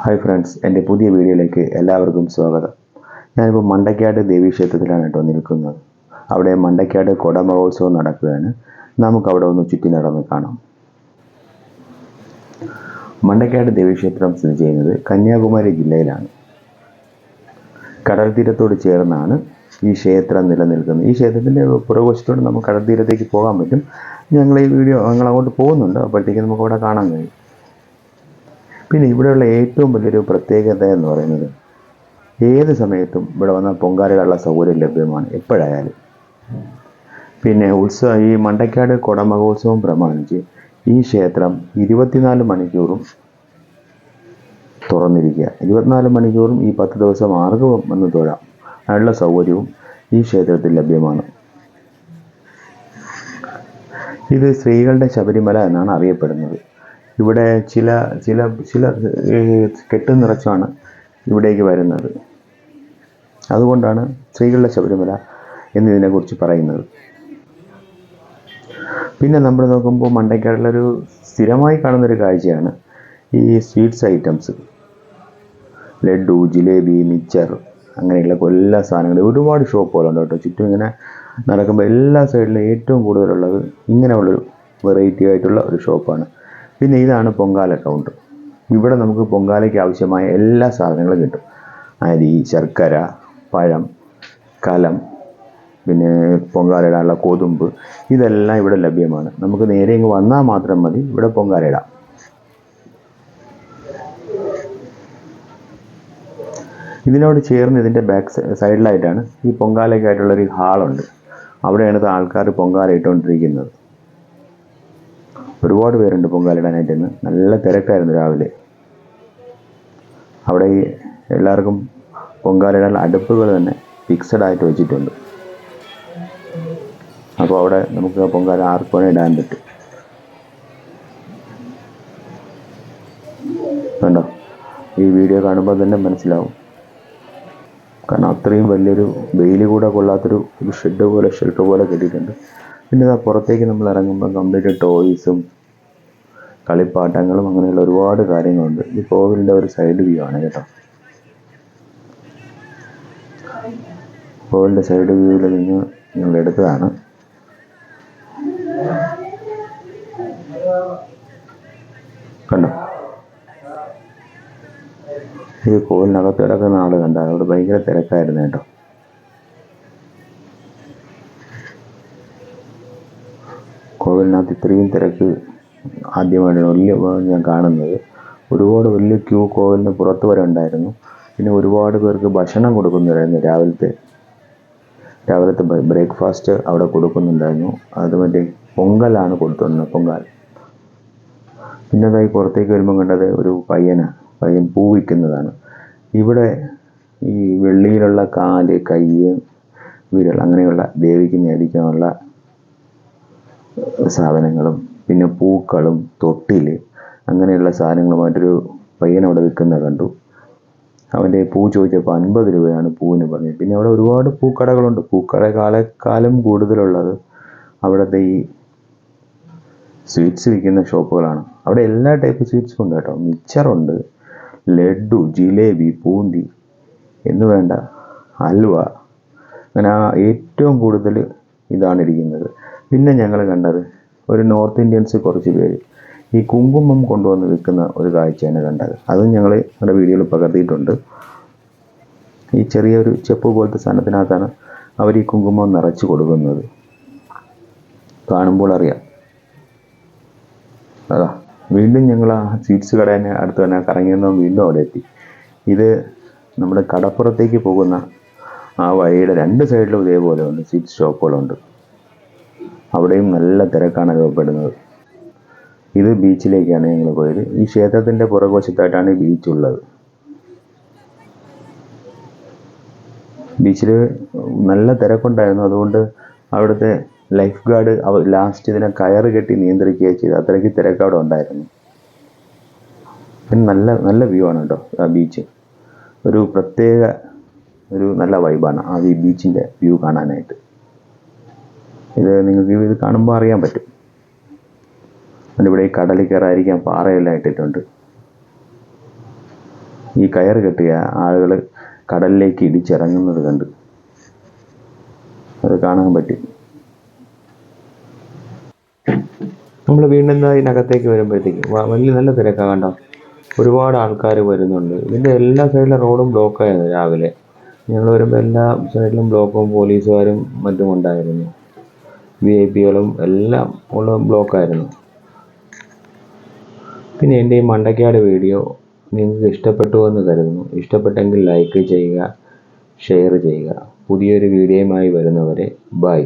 Hi friends എന്റെ പുതിയ വീഡിയോയിലേക്ക് എല്ലാവർക്കും സ്വാഗതം. ഞാനിപ്പോൾ മണ്ടക്കാട് ദേവീക്ഷേത്രത്തിലാണ് കേട്ടോ നിൽക്കുന്നത്. അവിടെ മണ്ടക്കാട് കൊടമഹോത്സവം നടക്കുകയാണ്. നമുക്ക് അവിടെ ഒന്ന് ചുറ്റി നടന്ന് കാണാം. മണ്ടക്കാട് ദേവീക്ഷേത്രം സ്ഥിതി ചെയ്യുന്നത് കന്യാകുമാരി ജില്ലയിലാണ്. കടൽ തീരത്തോട് ചേർന്നാണ് ഈ ക്ഷേത്രം നിലനിൽക്കുന്നത്. ഈ ക്ഷേത്രത്തിന്റെ പുറകുവശത്തോട് നമുക്ക് കടൽ തീരത്തേക്ക് പോകാൻ പറ്റും. ഞങ്ങൾ ഈ വീഡിയോ ഞങ്ങൾ അങ്ങോട്ട് പോകുന്നുണ്ട്. അപ്പോഴത്തേക്ക് നമുക്ക് അവിടെ കാണാൻ കഴിയും. പിന്നെ ഇവിടെയുള്ള ഏറ്റവും വലിയൊരു പ്രത്യേകത എന്ന് പറയുന്നത് ഏത് സമയത്തും ഇവിടെ വന്ന പൊങ്കാലകളുള്ള സൗകര്യം ലഭ്യമാണ് എപ്പോഴായാലും. പിന്നെ ഉത്സവം ഈ മണ്ടക്കാട് കൊടമഹോത്സവം പ്രമാണിച്ച് ഈ ക്ഷേത്രം ഇരുപത്തിനാല് മണിക്കൂറും തുറന്നിരിക്കുക. ഇരുപത്തിനാല് മണിക്കൂറും ഈ പത്ത് ദിവസം ആർക്കും വന്ന് തൊഴാം. അതിനുള്ള സൗകര്യവും ഈ ക്ഷേത്രത്തിൽ ലഭ്യമാണ്. ഇത് സ്ത്രീകളുടെ ശബരിമല എന്നാണ് അറിയപ്പെടുന്നത്. ഇവിടെ ചില ചില ചില ഏഹ്, കെട്ട് നിറച്ചാണ് ഇവിടേക്ക് വരുന്നത്. അതുകൊണ്ടാണ് സ്ത്രീകളുടെ ശബരിമല എന്നതിനെക്കുറിച്ച് പറയുന്നത്. പിന്നെ നമ്മൾ നോക്കുമ്പോൾ മണ്ടയ്ക്കാടുള്ളൊരു സ്ഥിരമായി കാണുന്നൊരു കാഴ്ചയാണ് ഈ sweets items. Laddu jalebi mixture അങ്ങനെയുള്ള എല്ലാ സാധനങ്ങളും. ഒരുപാട് ഷോപ്പുകളുണ്ട് കേട്ടോ. ചുറ്റും ഇങ്ങനെ നടക്കുമ്പോൾ എല്ലാ സൈഡിലും ഏറ്റവും കൂടുതലുള്ളത് ഇങ്ങനെയുള്ളൊരു വെറൈറ്റി ആയിട്ടുള്ള ഒരു ഷോപ്പാണ്. പിന്നെ ഇതാണ് പൊങ്കാല കൗണ്ടർ ഇവിടെ നമുക്ക് പൊങ്കാലയ്ക്ക് ആവശ്യമായ എല്ലാ സാധനങ്ങളും കിട്ടും. അരി ശർക്കര പഴം കലം പിന്നെ പൊങ്കാലയിടാനുള്ള കൊതുമ്പ് ഇതെല്ലാം ഇവിടെ ലഭ്യമാണ്. നമുക്ക് നേരെ ഇങ്ങ് വന്നാൽ മാത്രം മതി ഇവിടെ പൊങ്കാലയിടാം ഇതിനോട് ചേർന്ന് ഇതിന്റെ ബാക്ക് സൈഡിലായിട്ടാണ് ഈ പൊങ്കാലയ്ക്കായിട്ടുള്ളൊരു ഹാളുണ്ട്. അവിടെയാണ് ആൾക്കാർ പൊങ്കാല ഇട്ടുകൊണ്ടിരിക്കുന്നത്. ഒരുപാട് പേരുണ്ട് പൊങ്കാലിടാനായിട്ട് ഇന്ന്. നല്ല തിരക്കായിരുന്നു രാവിലെ. അവിടെ എല്ലാവർക്കും പൊങ്കാല ഇടാനുള്ള അടുപ്പുകൾ തന്നെ ഫിക്സഡ് ആയിട്ട് വെച്ചിട്ടുണ്ട്. അപ്പോൾ അവിടെ നമുക്ക് പൊങ്കാല ആർക്ക് ഇടാൻ പറ്റും. കണ്ടോ? ഈ വീഡിയോ കാണുമ്പോൾ തന്നെ മനസ്സിലാവും. കാരണം അത്രയും വലിയൊരു വെയിൽ കൂടെ കൊള്ളാത്തൊരു ഷെഡ് പോലെ ഷെൽട്ടർ പോലെ കെട്ടിയിട്ടുണ്ട്. പിന്നെ ഇതാ പുറത്തേക്ക് നമ്മൾ ഇറങ്ങുമ്പോൾ കംപ്ലീറ്റ് ടോയ്സും കളിപ്പാട്ടങ്ങളും അങ്ങനെയുള്ള ഒരുപാട് കാര്യങ്ങളുണ്ട്. ഈ കോവിലിന്റെ ഒരു സൈഡ് വ്യൂ ആണ് കേട്ടോ. കോവിലിന്റെ സൈഡ് വ്യൂവിൽ നിന്ന് ഞങ്ങൾ എടുത്തതാണ്. കണ്ടോ? ഈ കോവിലിനകത്ത് കിടക്കുന്ന ആൾ കണ്ട? അവിടെ ഭയങ്കര തിരക്കായിരുന്നു കേട്ടോ. കോവിലിനകത്ത് ഇത്രയും തിരക്ക് ആദ്യമായിട്ടാണ് വലിയ ഞാൻ കാണുന്നത്. ഒരുപാട് വലിയ ക്യൂ കോവിലിന് പുറത്ത് വരെ ഉണ്ടായിരുന്നു. പിന്നെ ഒരുപാട് പേർക്ക് ഭക്ഷണം കൊടുക്കുന്നുണ്ടായിരുന്നു രാവിലത്തെ. രാവിലത്തെ ബ്രേക്ക്ഫാസ്റ്റ് അവിടെ കൊടുക്കുന്നുണ്ടായിരുന്നു. അത് മറ്റേ പൊങ്കലാണ് കൊടുത്തുകൊണ്ടിരുന്നത് പൊങ്കാൽ പിന്നെ അതായി പുറത്തേക്ക് വരുമ്പോൾ കണ്ടത് ഒരു പയ്യനാണ് പയ്യൻ പൂ വിൽക്കുന്നതാണ്. ഇവിടെ ഈ വെള്ളിയിലുള്ള കാൽ കൈ വിരൽ അങ്ങനെയുള്ള ദേവിക്ക് നേടിക്കാനുള്ള സാധനങ്ങളും പിന്നെ പൂക്കളും തൊട്ടിൽ അങ്ങനെയുള്ള സാധനങ്ങളുമായിട്ടൊരു പയ്യൻ അവിടെ വിൽക്കുന്നത് കണ്ടു. അവന്റെ പൂ ചോദിച്ചപ്പോൾ അൻപത് രൂപയാണ് പൂവിന് പറഞ്ഞത്. പിന്നെ അവിടെ ഒരുപാട് പൂക്കടകളുണ്ട്. പൂക്കട കാലക്കാലം കൂടുതലുള്ളത് അവിടുത്തെ ഈ സ്വീറ്റ്സ് വിൽക്കുന്ന ഷോപ്പുകളാണ്. അവിടെ എല്ലാ ടൈപ്പ് സ്വീറ്റ്സും ഉണ്ട് കേട്ടോ. മിച്ചറുണ്ട് ലഡു ജിലേബി പൂന്തി എന്ന് വേണ്ട ഹൽവ. അങ്ങനെ ഏറ്റവും കൂടുതൽ ഇതാണ് ഇരിക്കുന്നത്. പിന്നെ ഞങ്ങൾ കണ്ടത് ഒരു നോർത്ത് ഇന്ത്യൻസ് കുറച്ച് പേര്. ഈ കുങ്കുമം കൊണ്ടുവന്ന് വിൽക്കുന്ന ഒരു കാഴ്ചയാണ് കണ്ടത്. അതും ഞങ്ങൾ നമ്മുടെ വീഡിയോയിൽ പകർത്തിയിട്ടുണ്ട്. ഈ ചെറിയൊരു ചെപ്പ് പോലത്തെ സാധനത്തിനകത്താണ് അവർ ഈ കുങ്കുമം നിറച്ച് കൊടുക്കുന്നത്. കാണുമ്പോൾ അറിയാം. അതാ വീണ്ടും ഞങ്ങൾ ആ സ്വീറ്റ്സ് കടേനെ അടുത്ത് തന്നെ കറങ്ങിയെന്നോ വീണ്ടും അവിടെ എത്തി. ഇത് നമ്മുടെ കടപ്പുറത്തേക്ക് പോകുന്ന ആ വഴിയുടെ രണ്ട് സൈഡിലും ഇതേപോലെ ഉണ്ട് സ്വീറ്റ്സ് ഷോപ്പുകളുണ്ട്. അവിടെയും നല്ല തിരക്കാണ് അനുഭവപ്പെടുന്നത്. ഇത് ബീച്ചിലേക്കാണ് ഞങ്ങൾ പോയത്. ഈ ക്ഷേത്രത്തിന്റെ പുറകുവശത്തായിട്ടാണ് ഈ ബീച്ച് ഉള്ളത്. ബീച്ചിൽ നല്ല തിരക്കുണ്ടായിരുന്നു. അതുകൊണ്ട് അവിടുത്തെ ലൈഫ് ഗാർഡ് അവ ലാസ്റ്റ് ഇതിനെ കയറ് കെട്ടി നിയന്ത്രിക്കുകയാണ് ചെയ്തു. അത്രയ്ക്ക് തിരക്ക് അവിടെ ഉണ്ടായിരുന്നു. പിന്നെ നല്ല നല്ല വ്യൂ ആണ് കേട്ടോ ആ ബീച്ച്. ഒരു പ്രത്യേക ഒരു നല്ല വൈബാണ് ആ ഈ ബീച്ചിന്റെ വ്യൂ കാണാനായിട്ട്. ഇത് നിങ്ങൾക്ക് ഇത് കാണുമ്പോൾ അറിയാൻ പറ്റും. ഇവിടെ ഈ കടലിൽ കയറാതിരിക്കാൻ പാറയെല്ലാം ഇട്ടിട്ടുണ്ട്. ഈ കയർ കെട്ടിയ ആളുകൾ കടലിലേക്ക് ഇടിച്ചിറങ്ങുന്നത് കണ്ട് അത് കാണാൻ പറ്റും. നമ്മൾ വീണ്ടും ഇതിനകത്തേക്ക് വരുമ്പോഴത്തേക്കും വലിയ നല്ല തിരക്കാണ് കണ്ടോ? ഒരുപാട് ആൾക്കാർ വരുന്നുണ്ട്. ഇതിന്റെ എല്ലാ സൈഡിലെ റോഡും ബ്ലോക്കായിരുന്നു രാവിലെ. ഞങ്ങൾ വരുമ്പോൾ എല്ലാ സൈഡിലും ബ്ലോക്കും പോലീസുകാരും മറ്റും ഉണ്ടായിരുന്നു. വി ഐ പികളും എല്ലാം ഉള്ള ബ്ലോക്കായിരുന്നു പിന്നെ എന്റെ ഈ മണ്ടയ്ക്കാട് വീഡിയോ നിങ്ങൾക്ക് ഇഷ്ടപ്പെട്ടു എന്ന് കരുതുന്നു. ഇഷ്ടപ്പെട്ടെങ്കിൽ ലൈക്ക് ചെയ്യുക ഷെയർ ചെയ്യുക. പുതിയൊരു വീഡിയോയുമായി വരുന്നവരെ ബൈ